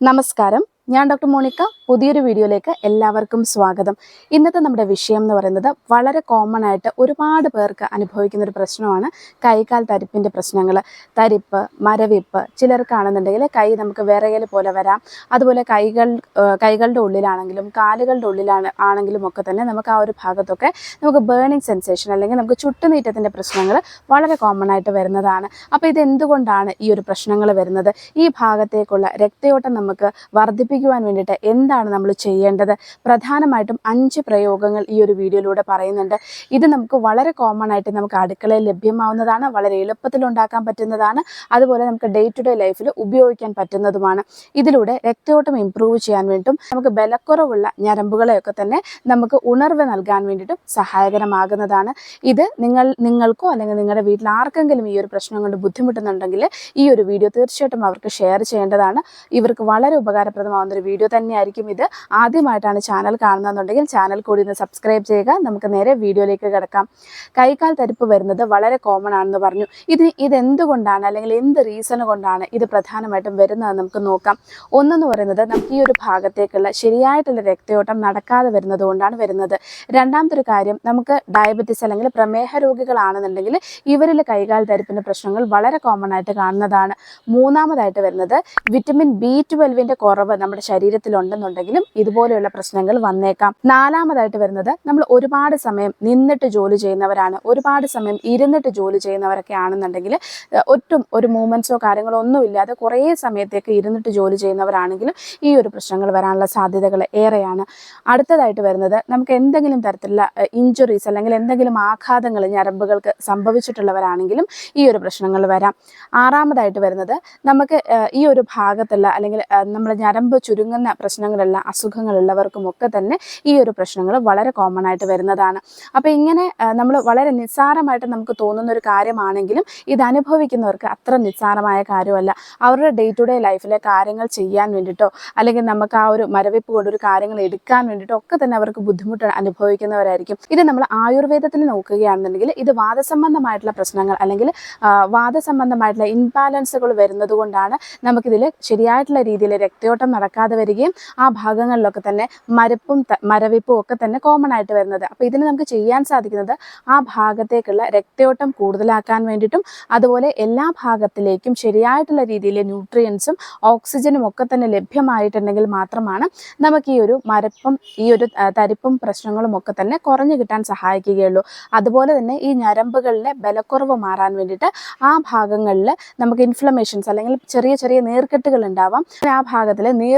നമസ്കാരം ഞാൻ doctor Monica. പുതിയൊരു വീഡിയോയിലേക്ക് എല്ലാവർക്കും സ്വാഗതം. ഇന്നത്തെ നമ്മുടെ വിഷയം എന്ന് പറയുന്നത് വളരെ കോമൺ ആയിട്ട് ഒരുപാട് പേർക്ക് അനുഭവിക്കുന്ന ഒരു പ്രശ്നമാണ് കൈകാൽ തരിപ്പിന്റെ പ്രശ്നങ്ങൾ തരിപ്പ് മരവിപ്പ് ചിലർക്കാണെന്നുണ്ടെങ്കിൽ കൈ നമുക്ക് വിറയൽ പോലെ വരാം. അതുപോലെ കൈകൾ കൈകളുടെ ഉള്ളിലാണെങ്കിലും കാലുകളുടെ ഉള്ളിലാണ് ആണെങ്കിലും ഒക്കെ തന്നെ നമുക്ക് ആ ഒരു ഭാഗത്തൊക്കെ നമുക്ക് ബേണിംഗ് സെൻസേഷൻ അല്ലെങ്കിൽ നമുക്ക് ചുട്ടുനീറ്റത്തിന്റെ പ്രശ്നങ്ങൾ വളരെ കോമൺ ആയിട്ട് വരുന്നതാണ്. അപ്പോൾ ഇതെന്തുകൊണ്ടാണ് ഈ ഒരു പ്രശ്നങ്ങൾ വരുന്നത്? ഈ ഭാഗത്തേക്കുള്ള രക്തയോട്ടം നമുക്ക് വർദ്ധിപ്പിക്കുവാൻ വേണ്ടിയിട്ട് എന്താണ് നമ്മൾ ചെയ്യേണ്ടത്? പ്രധാനമായിട്ടും അഞ്ച് പ്രയോഗങ്ങൾ ഈ ഒരു വീഡിയോയിലൂടെ പറയുന്നുണ്ട്. ഇത് നമുക്ക് വളരെ കോമൺ ആയിട്ട് നമുക്ക് അടുക്കളയിൽ ലഭ്യമാവുന്നതാണ് വളരെ എളുപ്പത്തിൽ ഉണ്ടാക്കാൻ പറ്റുന്നതാണ് അതുപോലെ നമുക്ക് ഡേ ടു ഡേ ലൈഫിൽ ഉപയോഗിക്കാൻ പറ്റുന്നതുമാണ്. ഇതിലൂടെ രക്തയോട്ടം ഇമ്പ്രൂവ് ചെയ്യാൻ വേണ്ടിയിട്ടും നമുക്ക് ബലക്കുറവുള്ള ഞരമ്പുകളെയൊക്കെ തന്നെ നമുക്ക് ഉണർവ് നൽകാൻ വേണ്ടിയിട്ടും സഹായകരമാകുന്നതാണ്. ഇത് നിങ്ങൾ നിങ്ങൾക്കോ അല്ലെങ്കിൽ നിങ്ങളുടെ വീട്ടിൽ ആർക്കെങ്കിലും ഈ ഒരു പ്രശ്നം കൊണ്ട് ബുദ്ധിമുട്ടുന്നുണ്ടെങ്കിൽ ഈ ഒരു വീഡിയോ തീർച്ചയായിട്ടും അവർക്ക് ഷെയർ ചെയ്യേണ്ടതാണ്. ഇവർക്ക് വളരെ ഉപകാരപ്രദമാവുന്ന ഒരു വീഡിയോ തന്നെയായിരിക്കും ഇത്. ആദ്യമായിട്ടാണ് ചാനൽ കാണുന്നതെന്നുണ്ടെങ്കിൽ ചാനൽ കൂടി ഒന്ന് സബ്സ്ക്രൈബ് ചെയ്യുക. നമുക്ക് നേരെ വീഡിയോയിലേക്ക് കിടക്കാം. കൈകാൽ തരിപ്പ് വരുന്നത് വളരെ കോമൺ ആണെന്ന് പറഞ്ഞു. ഇത് ഇതെന്തുകൊണ്ടാണ് അല്ലെങ്കിൽ എന്ത് റീസൺ കൊണ്ടാണ് ഇത് പ്രധാനമായിട്ടും വരുന്നതെന്ന് നമുക്ക് നോക്കാം. ഒന്നെന്ന് പറയുന്നത് നമുക്ക് ഈ ഒരു ഭാഗത്തേക്കുള്ള ശരിയായിട്ടുള്ള രക്തയോട്ടം നടക്കാതെ വരുന്നത് കൊണ്ടാണ് വരുന്നത്. രണ്ടാമത്തെ ഒരു കാര്യം നമുക്ക് ഡയബറ്റിസ് അല്ലെങ്കിൽ പ്രമേഹ രോഗികളാണെന്നുണ്ടെങ്കിൽ ഇവരിൽ കൈകാൽ തരിപ്പിന്റെ പ്രശ്നങ്ങൾ വളരെ കോമൺ ആയിട്ട് കാണുന്നതാണ്. മൂന്നാമതായിട്ട് വരുന്നത് വിറ്റമിൻ ബി ട്വൽവിന്റെ കുറവ് നമ്മുടെ ശരീരത്തിലുണ്ടെന്നുണ്ടെങ്കിലും ഇതുപോലെയുള്ള പ്രശ്നങ്ങൾ വന്നേക്കാം. നാലാമതായിട്ട് വരുന്നത് നമ്മൾ ഒരുപാട് സമയം നിന്നിട്ട് ജോലി ചെയ്യുന്നവരാണ്. ഒരുപാട് സമയം ഇരുന്നിട്ട് ജോലി ചെയ്യുന്നവരൊക്കെ ആണെന്നുണ്ടെങ്കിൽ ഒട്ടും ഒരു മൂവ്മെന്റ്സോ കാര്യങ്ങളോ ഒന്നും ഇല്ലാതെ കുറേ സമയത്തേക്ക് ഇരുന്നിട്ട് ജോലി ചെയ്യുന്നവരാണെങ്കിലും ഈ ഒരു പ്രശ്നങ്ങൾ വരാനുള്ള സാധ്യതകൾ ഏറെയാണ്. അടുത്തതായിട്ട് വരുന്നത് നമുക്ക് എന്തെങ്കിലും തരത്തിലുള്ള ഇഞ്ചുറീസ് അല്ലെങ്കിൽ എന്തെങ്കിലും ആഘാതങ്ങൾ ഞരമ്പുകൾക്ക് സംഭവിച്ചിട്ടുള്ളവരാണെങ്കിലും ഈ ഒരു പ്രശ്നങ്ങൾ വരാം. ആറാമതായിട്ട് വരുന്നത് നമുക്ക് ഈ ഒരു ഭാഗത്തുള്ള അല്ലെങ്കിൽ നമ്മൾ ഞരമ്പ് ചുരുങ്ങുന്ന പ്രശ്നങ്ങളുള്ള അസുഖങ്ങളുള്ളവർക്കുമൊക്കെ തന്നെ ഈ ഒരു പ്രശ്നങ്ങൾ വളരെ കോമൺ ആയിട്ട് വരുന്നതാണ്. അപ്പോൾ ഇങ്ങനെ നമ്മൾ വളരെ നിസ്സാരമായിട്ട് നമുക്ക് തോന്നുന്ന ഒരു കാര്യമാണെങ്കിലും ഇത് അനുഭവിക്കുന്നവർക്ക് അത്ര നിസ്സാരമായ കാര്യമല്ല. അവരുടെ ഡേ ടു ഡേ ലൈഫിലെ കാര്യങ്ങൾ ചെയ്യാൻ വേണ്ടിയിട്ടോ അല്ലെങ്കിൽ നമുക്ക് ആ ഒരു മരവിപ്പ് കൊണ്ട് ഒരു കാര്യങ്ങൾ എടുക്കാൻ വേണ്ടിയിട്ടോ ഒക്കെ തന്നെ അവർക്ക് ബുദ്ധിമുട്ട് അനുഭവിക്കുന്നവരായിരിക്കും. ഇത് നമ്മൾ ആയുർവേദത്തിൽ നോക്കുകയാണെന്നുണ്ടെങ്കിൽ ഇത് വാദസംബന്ധമായിട്ടുള്ള പ്രശ്നങ്ങൾ അല്ലെങ്കിൽ വാദസംബന്ധമായിട്ടുള്ള ഇൻബാലൻസുകൾ വരുന്നത് കൊണ്ടാണ് നമുക്കിതിൽ ശരിയായിട്ടുള്ള രീതിയിൽ രക്തയോട്ടം നടക്കാതെ വരികയും ആ ഭാഗങ്ങളിലൊക്കെ തന്നെ മരപ്പും മരവിപ്പും ഒക്കെ തന്നെ കോമൺ ആയിട്ട് വരുന്നത്. അപ്പോൾ ഇതിന് നമുക്ക് ചെയ്യാൻ സാധിക്കുന്നത് ആ ഭാഗത്തേക്കുള്ള രക്തയോട്ടം കൂടുതലാക്കാൻ വേണ്ടിയിട്ടും അതുപോലെ എല്ലാ ഭാഗത്തിലേക്കും ശരിയായിട്ടുള്ള രീതിയിൽ ന്യൂട്രിയൻസും ഓക്സിജനും ഒക്കെ തന്നെ ലഭ്യമായിട്ടുണ്ടെങ്കിൽ മാത്രമാണ് നമുക്ക് ഈ ഒരു മരപ്പും ഈ ഒരു തരിപ്പും പ്രശ്നങ്ങളും ഒക്കെ തന്നെ കുറഞ്ഞു കിട്ടാൻ സഹായിക്കുകയുള്ളൂ. അതുപോലെ തന്നെ ഈ ഞരമ്പുകളിലെ ബലക്കുറവ് മാറാൻ വേണ്ടിയിട്ട് ആ ഭാഗങ്ങളിൽ നമുക്ക് ഇൻഫ്ലമേഷൻസ് അല്ലെങ്കിൽ ചെറിയ ചെറിയ നീർക്കെട്ടുകൾ ഉണ്ടാവാം. ആ ഭാഗത്തിലെ നീർക്കെട്ടുകളും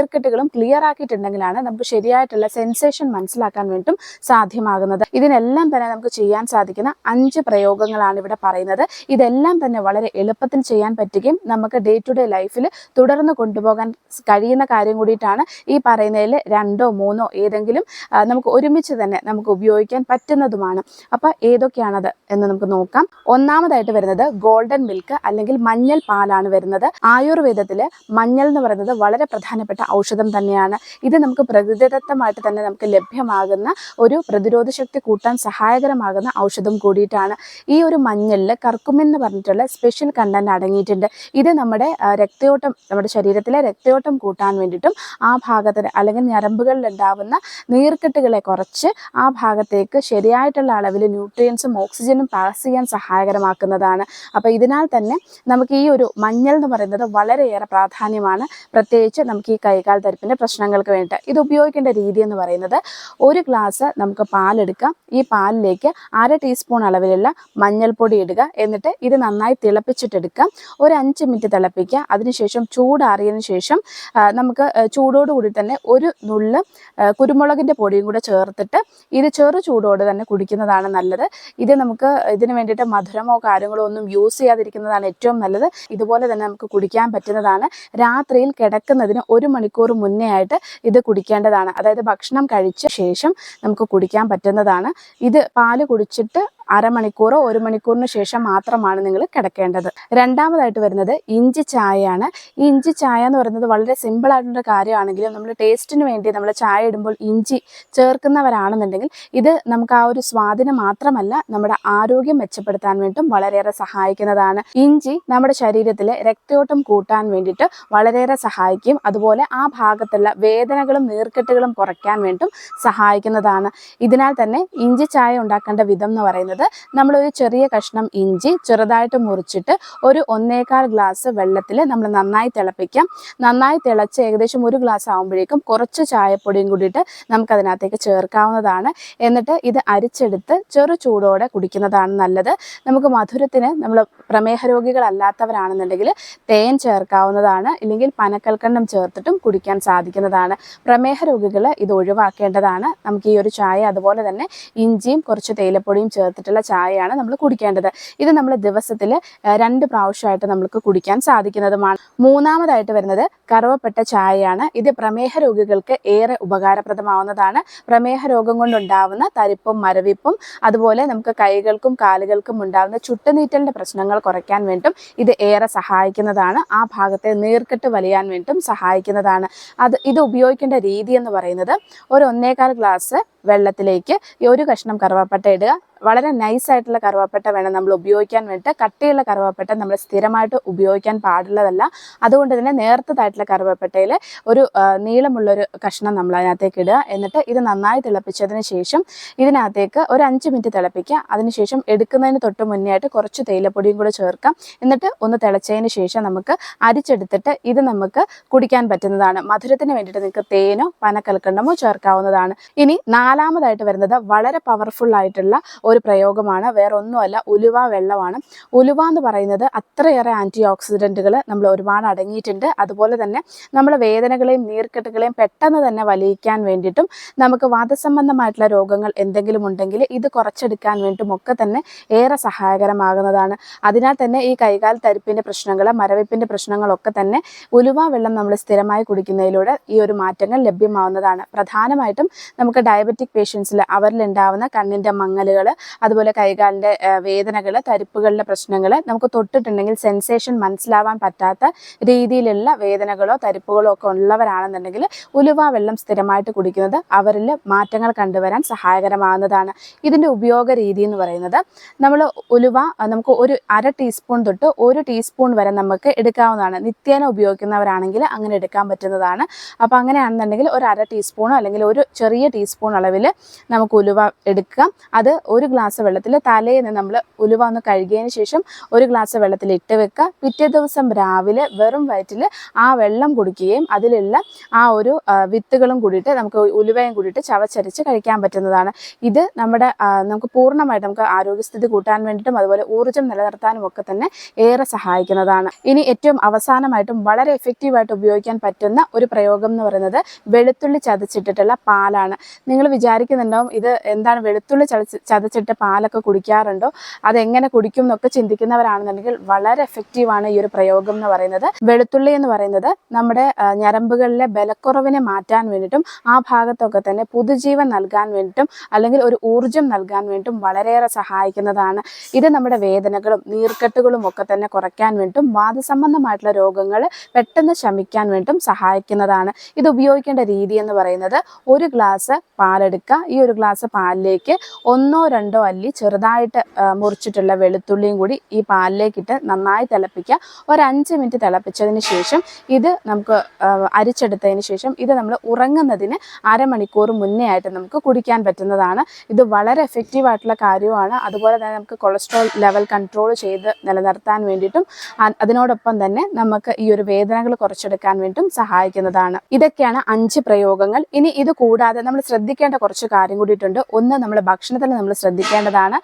ക്ലിയർ ആക്കിയിട്ടുണ്ടെങ്കിലാണ് നമുക്ക് ശരിയായിട്ടുള്ള സെൻസേഷൻ മനസ്സിലാക്കാൻ വേണ്ടിയിട്ടും സാധ്യമാകുന്നത്. ഇതിനെല്ലാം തന്നെ നമുക്ക് ചെയ്യാൻ സാധിക്കുന്ന അഞ്ച് പ്രയോഗങ്ങളാണ് ഇവിടെ പറയുന്നത്. ഇതെല്ലാം തന്നെ വളരെ എളുപ്പത്തിൽ ചെയ്യാൻ പറ്റുകയും നമുക്ക് ഡേ ടു ഡേ ലൈഫിൽ തുടർന്ന് കൊണ്ടുപോകാൻ കഴിയുന്ന കാര്യം കൂടിയിട്ടാണ് ഈ പറയുന്നതിൽ രണ്ടോ മൂന്നോ ഏതെങ്കിലും നമുക്ക് ഒരുമിച്ച് തന്നെ നമുക്ക് ഉപയോഗിക്കാൻ പറ്റുന്നതുമാണ്. അപ്പോൾ ഏതൊക്കെയാണത് എന്ന് നമുക്ക് നോക്കാം. ഒന്നാമതായിട്ട് വരുന്നത് ഗോൾഡൻ മിൽക്ക് അല്ലെങ്കിൽ മഞ്ഞൾ പാലാണ് വരുന്നത്. ആയുർവേദത്തിൽ മഞ്ഞൾ എന്ന് പറയുന്നത് വളരെ പ്രധാനപ്പെട്ട ഔഷധം തന്നെയാണ്. ഇത് നമുക്ക് പ്രകൃതിദത്തമായിട്ട് തന്നെ നമുക്ക് ലഭ്യമാകുന്ന ഒരു പ്രതിരോധ ശക്തി കൂട്ടാൻ സഹായകരമാകുന്ന ഔഷധം കൂടിയിട്ടാണ്. ഈ ഒരു മഞ്ഞളിൽ കർക്കുമിൻ എന്ന് പറഞ്ഞിട്ടുള്ള സ്പെഷ്യൽ കണ്ടന്റ് അടങ്ങിയിട്ടുണ്ട്. ഇത് നമ്മുടെ രക്തയോട്ടം നമ്മുടെ ശരീരത്തിലെ രക്തയോട്ടം കൂട്ടാൻ വേണ്ടിയിട്ടും ആ ഭാഗത്തിന് അല്ലെങ്കിൽ ഞരമ്പുകളിൽ ഉണ്ടാവുന്ന നീർക്കെട്ടുകളെ കുറച്ച് ആ ഭാഗത്തേക്ക് ശരിയായിട്ടുള്ള അളവിൽ ന്യൂട്രിയൻസും ഓക്സിജനും പാസ് ചെയ്യാൻ സഹായകരമാക്കുന്നതാണ്. അപ്പോൾ ഇതിനാൽ തന്നെ നമുക്ക് ഈ ഒരു മഞ്ഞൾ എന്ന് പറയുന്നത് വളരെയേറെ പ്രാധാന്യമാണ്. പ്രത്യേകിച്ച് നമുക്ക് ഈ കൈകാൽ തരിപ്പിന്റെ പ്രശ്നങ്ങൾക്ക് വേണ്ടിയിട്ട്. ഇത് ഉപയോഗിക്കേണ്ട രീതി എന്ന് പറയുന്നത് ഒരു ഗ്ലാസ് നമുക്ക് പാലെടുക്കാം. ഈ പാലിലേക്ക് അര ടീസ്പൂൺ അളവിലുള്ള മഞ്ഞൾപ്പൊടി ഇടുക. എന്നിട്ട് ഇത് നന്നായി തിളപ്പിച്ചിട്ടെടുക്കാം ഒരു അഞ്ച് മിനിറ്റ് തിളപ്പിക്കുക. അതിനുശേഷം ചൂടാറിയതിന് ശേഷം നമുക്ക് ചൂടോടുകൂടി തന്നെ ഒരു നുള്ള് കുരുമുളകിന്റെ പൊടിയും കൂടെ ചേർത്തിട്ട് ഇത് ചെറു ചൂടോടെ തന്നെ കുടിക്കുന്നതാണ് നല്ലത്. ഇത് നമുക്ക് ഇതിന് വേണ്ടിയിട്ട് മധുരമോ കാര്യങ്ങളോ ഒന്നും യൂസ് ചെയ്യാതിരിക്കുന്നതാണ് ഏറ്റവും നല്ലത്. ഇതുപോലെ തന്നെ നമുക്ക് കുടിക്കാൻ പറ്റുന്നതാണ്. രാത്രിയിൽ കിടക്കുന്നതിന് ഒരു മണിക്കൂർ മുന്നേ ആയിട്ട് ഇത് കുടിക്കേണ്ടതാണ്. അതായത് ഭക്ഷണം കഴിച്ച ശേഷം നമുക്ക് കുടിക്കാൻ പറ്റുന്നതാണ്. ഇത് പാൽ കുടിച്ചിട്ട് അരമണിക്കൂറോ ഒരു മണിക്കൂറിന് ശേഷം മാത്രമാണ് നിങ്ങൾ കിടക്കേണ്ടത്. രണ്ടാമതായിട്ട് വരുന്നത് ഇഞ്ചി ചായയാണ്. ഈ ഇഞ്ചി ചായ എന്ന് പറയുന്നത് വളരെ സിമ്പിൾ ആയിട്ടുള്ള കാര്യമാണെങ്കിലും നമ്മൾ ടേസ്റ്റിന് വേണ്ടി നമ്മൾ ചായ ഇടുമ്പോൾ ഇഞ്ചി ചേർക്കുന്നവരാണെന്നുണ്ടെങ്കിൽ ഇത് നമുക്ക് ആ ഒരു സ്വാധീനം മാത്രമല്ല നമ്മുടെ ആരോഗ്യം മെച്ചപ്പെടുത്താൻ വേണ്ടിയിട്ടും വളരെയേറെ സഹായിക്കുന്നതാണ്. ഇഞ്ചി നമ്മുടെ ശരീരത്തിലെ രക്തയോട്ടം കൂട്ടാൻ വേണ്ടിയിട്ട് വളരെയേറെ സഹായിക്കും. അതുപോലെ ആ ഭാഗത്തുള്ള വേദനകളും നീർക്കെട്ടുകളും കുറയ്ക്കാൻ വേണ്ടിയിട്ടും സഹായിക്കുന്നതാണ്. ഇതിനാൽ തന്നെ ഇഞ്ചി ചായ ഉണ്ടാക്കേണ്ട വിധം എന്ന് പറയുന്നത് നമ്മളൊരു ചെറിയ കഷ്ണം ഇഞ്ചി ചെറുതായിട്ട് മുറിച്ചിട്ട് ഒരു ഒന്നേകാൽ ഗ്ലാസ് വെള്ളത്തിൽ നമ്മൾ നന്നായി തിളപ്പിക്കാം. നന്നായി തിളച്ച് ഏകദേശം ഒരു ഗ്ലാസ് ആകുമ്പോഴേക്കും കുറച്ച് ചായപ്പൊടിയും കൂടിയിട്ട് നമുക്കതിനകത്തേക്ക് ചേർക്കാവുന്നതാണ്. എന്നിട്ട് ഇത് അരിച്ചെടുത്ത് ചെറു ചൂടോടെ കുടിക്കുന്നതാണ് നല്ലത്. നമുക്ക് മധുരത്തിന് നമ്മൾ പ്രമേഹ രോഗികളല്ലാത്തവരാണെന്നുണ്ടെങ്കിൽ തേൻ ചേർക്കാവുന്നതാണ് ഇല്ലെങ്കിൽ പനക്കൽക്കണ്ണം ചേർത്തിട്ടും കുടിക്കാൻ സാധിക്കുന്നതാണ്. പ്രമേഹ രോഗികൾ ഇത് ഒഴിവാക്കേണ്ടതാണ്. നമുക്ക് ഈ ഒരു ചായ അതുപോലെ തന്നെ ഇഞ്ചിയും കുറച്ച് തേയിലപ്പൊടിയും ചേർത്തിട്ടുള്ള ചായയാണ് നമ്മൾ കുടിക്കേണ്ടത്. ഇത് നമ്മൾ ദിവസത്തിൽ രണ്ട് പ്രാവശ്യമായിട്ട് നമുക്ക് കുടിക്കാൻ സാധിക്കുന്നതുമാണ്. മൂന്നാമതായിട്ട് വരുന്നത് കറുവപ്പെട്ട ചായയാണ്. ഇത് പ്രമേഹ രോഗികൾക്ക് ഏറെ ഉപകാരപ്രദമാവുന്നതാണ്. പ്രമേഹ രോഗം കൊണ്ടുണ്ടാവുന്ന തരിപ്പും മരവിപ്പും അതുപോലെ നമുക്ക് കൈകൾക്കും കാലുകൾക്കും ഉണ്ടാകുന്ന ചുട്ടുനീറ്റലിന്റെ പ്രശ്നങ്ങൾ കുറയ്ക്കാൻ വേണ്ടും ഇത് ഏറെ സഹായിക്കുന്നതാണ്. ആ ഭാഗത്തെ നീർക്കെട്ട് വലിയാൻ വേണ്ടും സഹായിക്കുന്നതാണ്. അത് ഇത് ഉപയോഗിക്കേണ്ട രീതി എന്ന് പറയുന്നത് ഒരു ഒന്നേകാൽ ഗ്ലാസ് വെള്ളത്തിലേക്ക് ഒരു കഷ്ണം കറുവപ്പട്ട ഇടുക. വളരെ നൈസ് ആയിട്ടുള്ള കറുവാപ്പട്ട വേണം നമ്മൾ ഉപയോഗിക്കാൻ വേണ്ടിയിട്ട്. കട്ടിയുള്ള കറുവാപ്പട്ട നമ്മൾ സ്ഥിരമായിട്ട് ഉപയോഗിക്കാൻ പാടുള്ളതല്ല. അതുകൊണ്ട് തന്നെ നേർത്തതായിട്ടുള്ള കറുവാപ്പട്ടയിൽ ഒരു നീളമുള്ളൊരു കഷ്ണം നമ്മൾ അതിനകത്തേക്ക് ഇടുക. എന്നിട്ട് ഇത് നന്നായി തിളപ്പിച്ചതിന് ശേഷം ഇതിനകത്തേക്ക് ഒരു അഞ്ച് മിനിറ്റ് തിളപ്പിക്കുക. അതിനുശേഷം എടുക്കുന്നതിന് തൊട്ട് മുന്നേ ആയിട്ട് കുറച്ച് തേയിലപ്പൊടിയും കൂടെ ചേർക്കാം. എന്നിട്ട് ഒന്ന് തിളച്ചതിന് ശേഷം നമുക്ക് അരിച്ചെടുത്തിട്ട് ഇത് നമുക്ക് കുടിക്കാൻ പറ്റുന്നതാണ്. മധുരത്തിന് വേണ്ടിയിട്ട് നിങ്ങൾക്ക് തേനോ പനക്കൽക്കണ്ടമോ ചേർക്കാവുന്നതാണ്. ഇനി നാലാമതായിട്ട് വരുന്നത് വളരെ പവർഫുൾ ആയിട്ടുള്ള ഒരു പ്രയോഗമാണ്. വേറെ ഒന്നുമല്ല ഉലുവ വെള്ളമാണ്. ഉലുവ എന്ന് പറയുന്നത് അത്രയേറെ ആന്റി ഓക്സിഡന്റുകൾ നമ്മൾ ഒരുപാട് അടങ്ങിയിട്ടുണ്ട്. അതുപോലെ തന്നെ നമ്മൾ വേദനകളെയും നീർക്കെട്ടുകളെയും പെട്ടെന്ന് തന്നെ വലിയിക്കാൻ വേണ്ടിയിട്ടും നമുക്ക് വാദസംബന്ധമായിട്ടുള്ള രോഗങ്ങൾ എന്തെങ്കിലും ഉണ്ടെങ്കിൽ ഇത് കുറച്ചെടുക്കാൻ വേണ്ടിയിട്ടും ഒക്കെ തന്നെ ഏറെ സഹായകരമാകുന്നതാണ്. അതിനാൽ തന്നെ ഈ കൈകാൽ തരിപ്പിന്റെ പ്രശ്നങ്ങൾ മരവിപ്പിന്റെ പ്രശ്നങ്ങളൊക്കെ തന്നെ ഉലുവ വെള്ളം നമ്മൾ സ്ഥിരമായി കുടിക്കുന്നതിലൂടെ ഈ ഒരു മാറ്റങ്ങൾ ലഭ്യമാവുന്നതാണ്. പ്രധാനമായിട്ടും നമുക്ക് ഡയബറ്റിക് പേഷ്യൻസിൽ അവരിലുണ്ടാവുന്ന കണ്ണിന്റെ മങ്ങലുകൾ അതുപോലെ കൈകാലിന്റെ വേദനകൾ തരിപ്പുകളിലെ പ്രശ്നങ്ങൾ നമുക്ക് തൊട്ടിട്ടുണ്ടെങ്കിൽ സെൻസേഷൻ മനസ്സിലാവാൻ പറ്റാത്ത രീതിയിലുള്ള വേദനകളോ തരിപ്പുകളോ ഒക്കെ ഉള്ളവരാണെന്നുണ്ടെങ്കിൽ ഉലുവ വെള്ളം സ്ഥിരമായിട്ട് കുടിക്കുന്നത് അവരിൽ മാറ്റങ്ങൾ കണ്ടുവരാൻ സഹായകരമാകുന്നതാണ്. ഇതിന്റെ ഉപയോഗ രീതി എന്ന് പറയുന്നത് നമ്മൾ ഉലുവ നമുക്ക് ഒരു അര ടീസ്പൂൺ തൊട്ട് ഒരു ടീസ്പൂൺ വരെ നമുക്ക് എടുക്കാവുന്നതാണ്. നിത്യേന ഉപയോഗിക്കുന്നവരാണെങ്കിൽ അങ്ങനെ എടുക്കാൻ പറ്റുന്നതാണ്. അപ്പോൾ അങ്ങനെയാണെന്നുണ്ടെങ്കിൽ ഒരു അര ടീസ്പൂണോ അല്ലെങ്കിൽ ഒരു ചെറിയ ടീസ്പൂൺ അളവിൽ നമുക്ക് ഉലുവ എടുക്കാം. അത് ഒരു ഗ്ലാസ് വെള്ളത്തിൽ തലേന്ന് നമ്മൾ ഉലുവ ഒന്ന് കഴുകിയതിന് ശേഷം ഒരു ഗ്ലാസ് വെള്ളത്തിൽ ഇട്ട് വെക്കുക പിറ്റേ ദിവസം രാവിലെ വെറും വയറ്റിൽ ആ വെള്ളം കുടിക്കുകയും അതിലുള്ള ആ ഒരു വിത്തുകളും കൂടിയിട്ട് നമുക്ക് ഉലുവയും കൂടിയിട്ട് ചവച്ചരച്ച് കഴിക്കാൻ പറ്റുന്നതാണ്. ഇത് നമ്മുടെ നമുക്ക് പൂർണമായിട്ട് നമുക്ക് ആരോഗ്യസ്ഥിതി കൂട്ടാൻ വേണ്ടിയിട്ടും അതുപോലെ ഊർജം നിലനിർത്താനും ഒക്കെ തന്നെ ഏറെ സഹായിക്കുന്നതാണ്. ഇനി ഏറ്റവും അവസാനമായിട്ടും വളരെ എഫക്റ്റീവായിട്ട് ഉപയോഗിക്കാൻ പറ്റുന്ന ഒരു പ്രയോഗം എന്ന് പറയുന്നത് വെളുത്തുള്ളി ചതച്ചിട്ടിട്ടുള്ള പാലാണ്. നിങ്ങൾ വിചാരിക്കുന്നുണ്ടാവും ഇത് എന്താണ് വെളുത്തുള്ളി ചതച്ച് പാലൊക്കെ കുടിക്കാറുണ്ടോ? അതെങ്ങനെ കുടിക്കും എന്നൊക്കെ ചിന്തിക്കുന്നവരാണെന്നുണ്ടെങ്കിൽ വളരെ എഫക്റ്റീവാണ് ഈ ഒരു പ്രയോഗം എന്ന് പറയുന്നത്. വെളുത്തുള്ളി എന്ന് പറയുന്നത് നമ്മുടെ ഞരമ്പുകളിലെ ബലക്കുറവിനെ മാറ്റാൻ വേണ്ടിയിട്ടും ആ ഭാഗത്തൊക്കെ തന്നെ പുതുജീവൻ നൽകാൻ വേണ്ടിയിട്ടും അല്ലെങ്കിൽ ഒരു ഊർജം നൽകാൻ വേണ്ടിയിട്ടും വളരെയേറെ സഹായിക്കുന്നതാണ്. ഇത് നമ്മുടെ വേദനകളും നീർക്കെട്ടുകളും ഒക്കെ തന്നെ കുറയ്ക്കാൻ വേണ്ടിയിട്ടും വാദസംബന്ധമായിട്ടുള്ള രോഗങ്ങൾ പെട്ടെന്ന് ശമിക്കാൻ വേണ്ടിയിട്ടും സഹായിക്കുന്നതാണ്. ഇത് ഉപയോഗിക്കേണ്ട രീതി എന്ന് പറയുന്നത് ഒരു ഗ്ലാസ് പാലെടുക്കുക. ഈ ഒരു ഗ്ലാസ് പാലിലേക്ക് ഒന്നോ രണ്ടോ അല്ലി ചെറുതായിട്ട് മുറിച്ചിട്ടുള്ള വെളുത്തുള്ളിയും കൂടി ഈ പാലിലേക്കിട്ട് നന്നായി തിളപ്പിക്കുക. ഒരു അഞ്ച് മിനിറ്റ് തിളപ്പിച്ചതിന് ശേഷം ഇത് നമുക്ക് അരിച്ചെടുത്തതിന് ശേഷം ഇത് നമ്മൾ ഉറങ്ങുന്നതിന് അരമണിക്കൂർ മുന്നേ ആയിട്ട് നമുക്ക് കുടിക്കാൻ പറ്റുന്നതാണ്. ഇത് വളരെ എഫക്റ്റീവ് ആയിട്ടുള്ള കാര്യമാണ് അതുപോലെ തന്നെ നമുക്ക് കൊളസ്ട്രോൾ ലെവൽ കൺട്രോൾ ചെയ്ത് നിലനിർത്താൻ വേണ്ടിയിട്ടും അതിനോടൊപ്പം തന്നെ നമുക്ക് ഈ ഒരു വേദനകൾ കുറച്ചെടുക്കാൻ വേണ്ടിയിട്ടും സഹായിക്കുന്നതാണ്. ഇതൊക്കെയാണ് അഞ്ച് പ്രയോഗങ്ങൾ. ഇനി ഇത് കൂടാതെ നമ്മൾ ശ്രദ്ധിക്കേണ്ട കുറച്ച് കാര്യം കൂടിയിട്ടുണ്ട്. ഒന്ന് നമ്മൾ ഭക്ഷണത്തിൽ നമ്മൾ ശ്രദ്ധിക്കേണ്ടതാണ്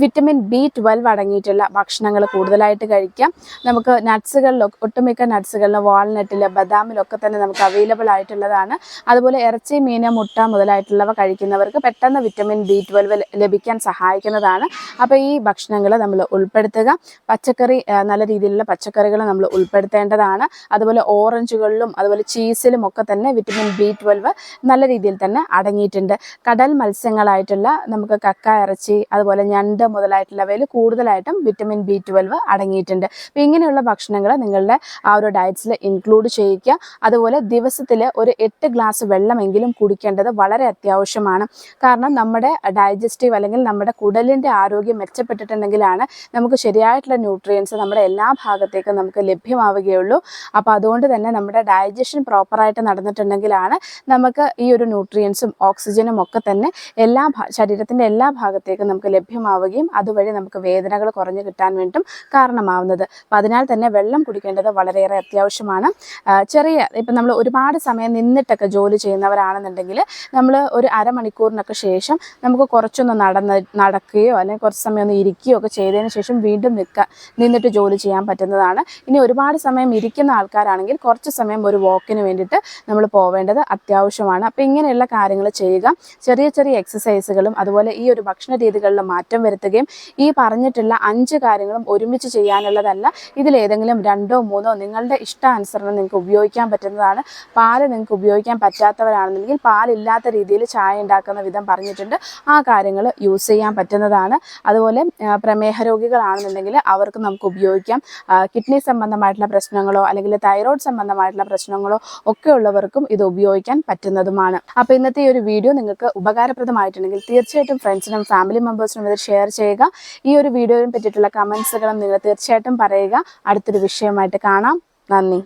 വിറ്റമിൻ ബി ട്വൽവ് അടങ്ങിയിട്ടുള്ള ഭക്ഷണങ്ങൾ കൂടുതലായിട്ട് കഴിക്കാം. നമുക്ക് നട്ട്സുകളിലൊക്കെ ഒട്ടുമിക്ക നട്ട്സുകളിലും വാൾനട്ടിൽ ബദാമിലൊക്കെ തന്നെ നമുക്ക് അവൈലബിൾ ആയിട്ടുള്ളതാണ്. അതുപോലെ ഇറച്ചി മീൻ മുട്ട മുതലായിട്ടുള്ളവ കഴിക്കുന്നവർക്ക് പെട്ടെന്ന് വിറ്റമിൻ ബി ട്വൽവ് ലഭിക്കാൻ സഹായിക്കുന്നതാണ്. അപ്പോൾ ഈ ഭക്ഷണങ്ങൾ നമ്മൾ ഉൾപ്പെടുത്തുക. പച്ചക്കറി നല്ല രീതിയിലുള്ള പച്ചക്കറികൾ നമ്മൾ ഉൾപ്പെടുത്തേണ്ടതാണ്. അതുപോലെ ഓറഞ്ചുകളിലും അതുപോലെ ചീസിലും ഒക്കെ തന്നെ വിറ്റമിൻ ബി ട്വൽവ് നല്ല രീതിയിൽ തന്നെ അടങ്ങിയിട്ടുണ്ട്. കടൽ മത്സ്യങ്ങളായിട്ടുള്ള നമുക്ക് കക്ക ഇറച്ചി അതുപോലെ ഞണ്ട് മുതലായിട്ടുള്ളവയിൽ കൂടുതലായിട്ടും വിറ്റമിൻ ബി ട്വൽവ് അടങ്ങിയിട്ടുണ്ട്. അപ്പോൾ ഇങ്ങനെയുള്ള ഭക്ഷണങ്ങൾ നിങ്ങളുടെ ആ ഒരു ഡയറ്റ്സിൽ ഇൻക്ലൂഡ് ചെയ്യിക്കുക. അതുപോലെ ദിവസത്തിൽ ഒരു എട്ട് ഗ്ലാസ് വെള്ളമെങ്കിലും കുടിക്കേണ്ടത് വളരെ അത്യാവശ്യമാണ്. കാരണം നമ്മുടെ ഡൈജസ്റ്റീവ് അല്ലെങ്കിൽ നമ്മുടെ കുടലിന്റെ ആരോഗ്യം മെച്ചപ്പെട്ടിട്ടുണ്ടെങ്കിലാണ് നമുക്ക് ശരിയായിട്ടുള്ള ന്യൂട്രിയൻസ് നമ്മുടെ എല്ലാ ഭാഗത്തേക്കും നമുക്ക് ലഭ്യമാവുകയുള്ളൂ. അപ്പോൾ അതുകൊണ്ട് തന്നെ നമ്മുടെ ഡൈജഷൻ പ്രോപ്പറായിട്ട് നടന്നിട്ടുണ്ടെങ്കിലാണ് നമുക്ക് ഈ ഒരു ന്യൂട്രിയൻസും ഓക്സിജനും ഒക്കെ തന്നെ എല്ലാ ശരീരത്തിന്റെ എല്ലാ ഭാഗത്തേക്കും നമുക്ക് ലഭ്യമാവുകയും അതുവഴി നമുക്ക് വേദനകൾ കുറഞ്ഞു കിട്ടാൻ വേണ്ടിയിട്ടും കാരണമാവുന്നത്. അപ്പം അതിനാൽ തന്നെ വെള്ളം കുടിക്കേണ്ടത് വളരെയേറെ അത്യാവശ്യമാണ്. ചെറിയ ഇപ്പം നമ്മൾ ഒരുപാട് സമയം നിന്നിട്ടൊക്കെ ജോലി ചെയ്യുന്നവരാണെന്നുണ്ടെങ്കിൽ നമ്മൾ ഒരു അരമണിക്കൂറിനൊക്കെ ശേഷം നമുക്ക് കുറച്ചൊന്ന് നടന്ന് നടക്കുകയോ അല്ലെങ്കിൽ കുറച്ച് സമയം ഒന്ന് ഇരിക്കുകയോ ഒക്കെ ചെയ്തതിന് ശേഷം വീണ്ടും നിൽക്കുക നിന്നിട്ട് ജോലി ചെയ്യാൻ പറ്റുന്നതാണ്. ഇനി ഒരുപാട് സമയം ഇരിക്കുന്ന ആൾക്കാരാണെങ്കിൽ കുറച്ച് സമയം ഒരു വാക്കിന് വേണ്ടിയിട്ട് നമ്മൾ പോവേണ്ടത് അത്യാവശ്യമാണ്. അപ്പോൾ ഇങ്ങനെയുള്ള കാര്യങ്ങൾ ചെയ്യുക. ചെറിയ ചെറിയ എക്സസൈസുകളും അതുപോലെ ഈ ഒരു ഭക്ഷണ രീതികളിൽ മാറ്റം വരുത്തുകയും ഈ പറഞ്ഞിട്ടുള്ള അഞ്ച് കാര്യങ്ങളും ഒരുമിച്ച് ചെയ്യാനുള്ളതല്ല. ഇതിലേതെങ്കിലും രണ്ടോ മൂന്നോ നിങ്ങളുടെ ഇഷ്ടാനുസരണം നിങ്ങൾക്ക് ഉപയോഗിക്കാൻ പറ്റുന്നതാണ്. പാൽ നിങ്ങൾക്ക് ഉപയോഗിക്കാൻ പറ്റാത്തവരാണെന്നുണ്ടെങ്കിൽ പാലില്ലാത്ത രീതിയിൽ ചായ ഉണ്ടാക്കുന്ന വിധം പറഞ്ഞിട്ടുണ്ട്. ആ കാര്യങ്ങൾ യൂസ് ചെയ്യാൻ പറ്റുന്നതാണ്. അതുപോലെ പ്രമേഹ രോഗികളാണെന്നുണ്ടെങ്കിൽ അവർക്ക് നമുക്ക് ഉപയോഗിക്കാം. കിഡ്നി സംബന്ധമായിട്ടുള്ള പ്രശ്നങ്ങളോ അല്ലെങ്കിൽ തൈറോയ്ഡ് സംബന്ധമായിട്ടുള്ള പ്രശ്നങ്ങളോ ഒക്കെ ഉള്ളവർക്കും ഇത് ഉപയോഗിക്കാൻ പറ്റുന്നതുമാണ്. അപ്പോൾ ഇന്നത്തെ ഈ ഒരു വീഡിയോ നിങ്ങൾക്ക് ഉപകാരപ്രദമായിട്ടുണ്ടെങ്കിൽ തീർച്ചയായിട്ടും ഫ്രണ്ട്സിനും ഫാമിലി മെമ്പേഴ്സിനും ഇത് ഷെയർ ചെയ്യുക. ഈ ഒരു വീഡിയോയെ പറ്റിയിട്ടുള്ള കമൻസുകളും നിങ്ങൾ തീർച്ചയായിട്ടും പറയുക. അടുത്തൊരു വിഷയമായിട്ട് കാണാം. നന്ദി.